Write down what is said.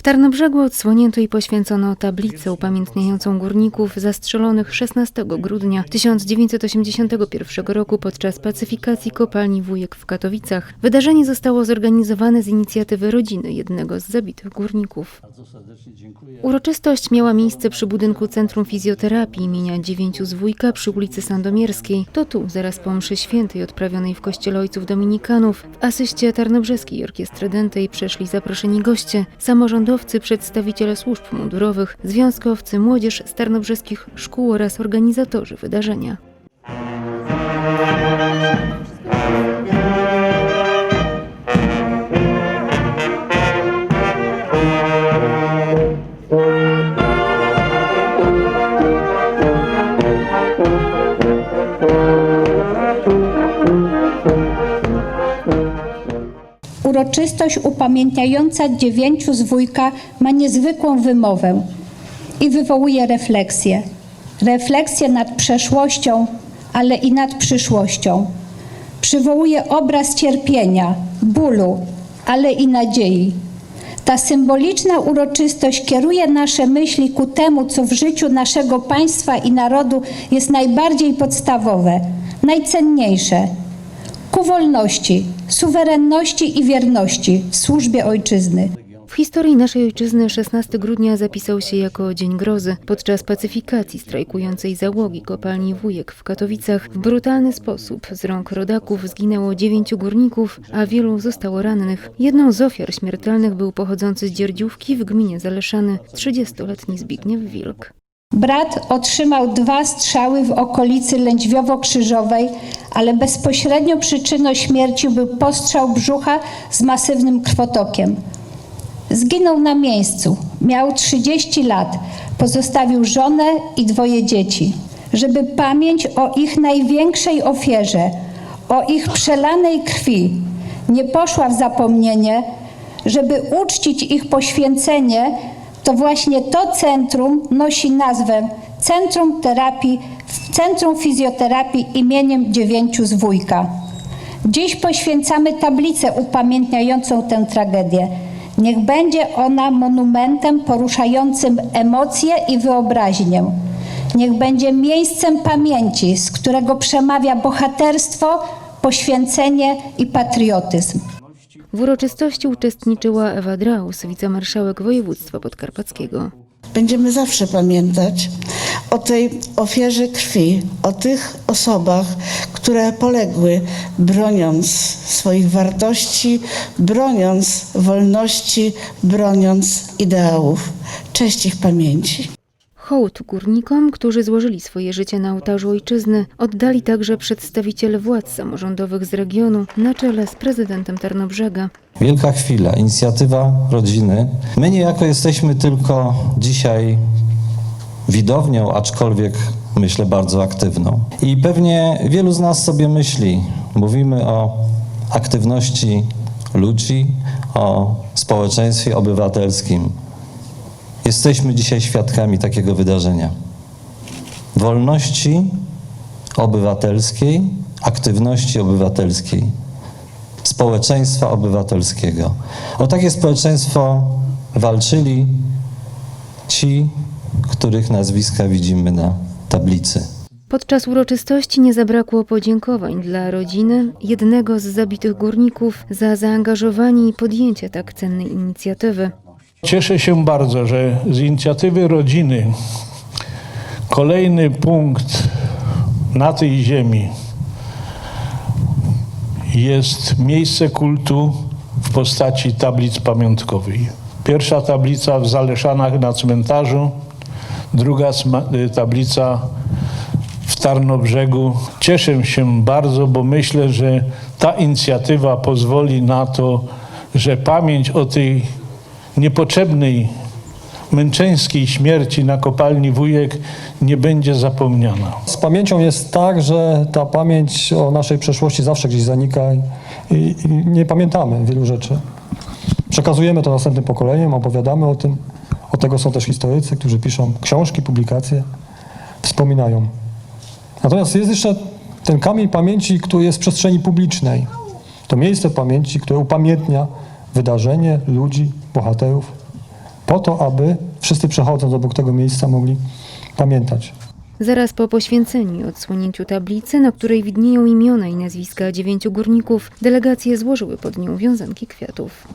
W Tarnobrzegu odsłonięto i poświęcono tablicę upamiętniającą górników zastrzelonych 16 grudnia 1981 roku podczas pacyfikacji kopalni Wujek w Katowicach. Wydarzenie zostało zorganizowane z inicjatywy rodziny jednego z zabitych górników. Uroczystość miała miejsce przy budynku Centrum Fizjoterapii imienia Dziewięciu z Wujka przy ulicy Sandomierskiej. To tu, zaraz po mszy świętej odprawionej w kościele ojców dominikanów, w asyście Tarnobrzeskiej Orkiestry Dętej przeszli zaproszeni goście, samorządowcy, przedstawiciele służb mundurowych, związkowcy, młodzież z tarnobrzeskich szkół oraz organizatorzy wydarzenia. Uroczystość upamiętniająca dziewięciu z wujka ma niezwykłą wymowę i wywołuje refleksję. Refleksję nad przeszłością, ale i nad przyszłością. Przywołuje obraz cierpienia, bólu, ale i nadziei. Ta symboliczna uroczystość kieruje nasze myśli ku temu, co w życiu naszego państwa i narodu jest najbardziej podstawowe, najcenniejsze ku wolności, suwerenności i wierności w służbie ojczyzny. W historii naszej ojczyzny 16 grudnia zapisał się jako Dzień Grozy. Podczas pacyfikacji strajkującej załogi kopalni Wujek w Katowicach w brutalny sposób z rąk rodaków zginęło dziewięciu górników, a wielu zostało rannych. Jedną z ofiar śmiertelnych był pochodzący z Dzierdziówki w gminie Zaleszany 30-letni Zbigniew Wilk. Brat otrzymał dwa strzały w okolicy Lędźwiowo-Krzyżowej, ale bezpośrednią przyczyną śmierci był postrzał brzucha z masywnym krwotokiem. Zginął na miejscu. Miał 30 lat. Pozostawił żonę i dwoje dzieci. Żeby pamięć o ich największej ofierze, o ich przelanej krwi nie poszła w zapomnienie, żeby uczcić ich poświęcenie, to właśnie to centrum nosi nazwę Centrum Terapii, Centrum Fizjoterapii imieniem dziewięciu z wujka. Dziś poświęcamy tablicę upamiętniającą tę tragedię. Niech będzie ona monumentem poruszającym emocje i wyobraźnię. Niech będzie miejscem pamięci, z którego przemawia bohaterstwo, poświęcenie i patriotyzm. W uroczystości uczestniczyła Ewa Draus, wicemarszałek województwa podkarpackiego. Będziemy zawsze pamiętać o tej ofierze krwi, o tych osobach, które poległy, broniąc swoich wartości, broniąc wolności, broniąc ideałów. Cześć ich pamięci. Hołd górnikom, którzy złożyli swoje życie na ołtarzu ojczyzny, oddali także przedstawiciele władz samorządowych z regionu na czele z prezydentem Tarnobrzega. Wielka chwila, inicjatywa rodziny. My niejako jesteśmy tylko dzisiaj widownią, aczkolwiek myślę bardzo aktywną. I pewnie wielu z nas sobie myśli, mówimy o aktywności ludzi, o społeczeństwie obywatelskim. Jesteśmy dzisiaj świadkami takiego wydarzenia. Wolności obywatelskiej, aktywności obywatelskiej społeczeństwa obywatelskiego. O takie społeczeństwo walczyli ci, których nazwiska widzimy na tablicy. Podczas uroczystości nie zabrakło podziękowań dla rodziny jednego z zabitych górników za zaangażowanie i podjęcie tak cennej inicjatywy. Cieszę się bardzo, że z inicjatywy rodziny kolejny punkt na tej ziemi jest miejsce kultu w postaci tablic pamiątkowej. Pierwsza tablica w Zaleszanach na cmentarzu, druga y, tablica w Tarnobrzegu. Cieszę się bardzo, bo myślę, że ta inicjatywa pozwoli na to, że pamięć o tej niepotrzebnej męczeńskiej śmierci na kopalni Wujek nie będzie zapomniana. Z pamięcią jest tak, że ta pamięć o naszej przeszłości zawsze gdzieś zanika i, i, nie pamiętamy wielu rzeczy. Przekazujemy to następnym pokoleniom, opowiadamy o tym. Od tego są też historycy, którzy piszą książki, publikacje, wspominają. Natomiast jest jeszcze ten kamień pamięci, który jest w przestrzeni publicznej. To miejsce pamięci, które upamiętnia wydarzenie, ludzi, bohaterów. po to, aby wszyscy przechodząc obok tego miejsca mogli pamiętać. Zaraz po poświęceniu i odsłonięciu tablicy, na której widnieją imiona i nazwiska dziewięciu górników, delegacje złożyły pod nią wiązanki kwiatów.